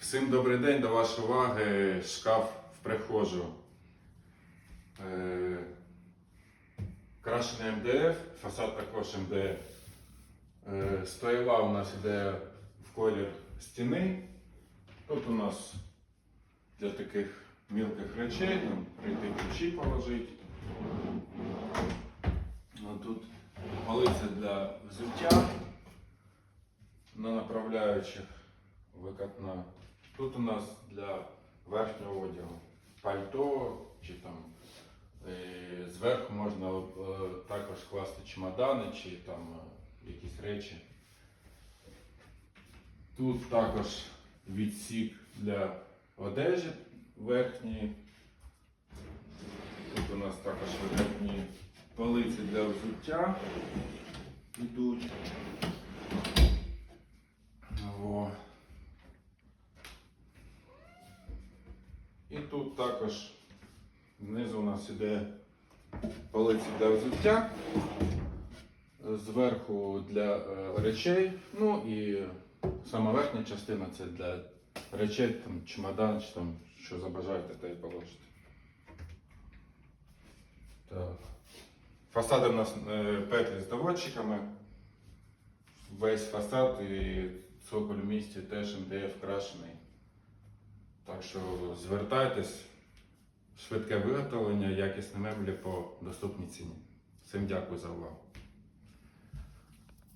Всім добрий день, до вашої уваги шкаф в прихожу. Е, Крашений МДФ, фасад також МДФ. Е, Стояла у нас іде в колір стіни. Тут у нас для таких мілких речей, там, прийти ключі положити. Ну, Тут полиця для взуття на направляючих викатна. Тут у нас для верхнього одягу пальто чи там е, зверху можна е, також класти чемодани чи там е, якісь речі. Тут також відсік для одежі верхньої. Тут у нас також верхні полиці для взуття йдуть. І тут також знизу у нас іде полиці для взуття, зверху для е, речей, ну і сама верхня частина це для речей, там, чемодан, чи там, що забажаєте, те й положите. Так. Фасади у нас е, петлі з доводчиками. Весь фасад і цоколь в місті теж МДФ крашений. Так що звертайтесь, швидке виготовлення, якісні меблі по доступній ціні. Всім дякую за увагу.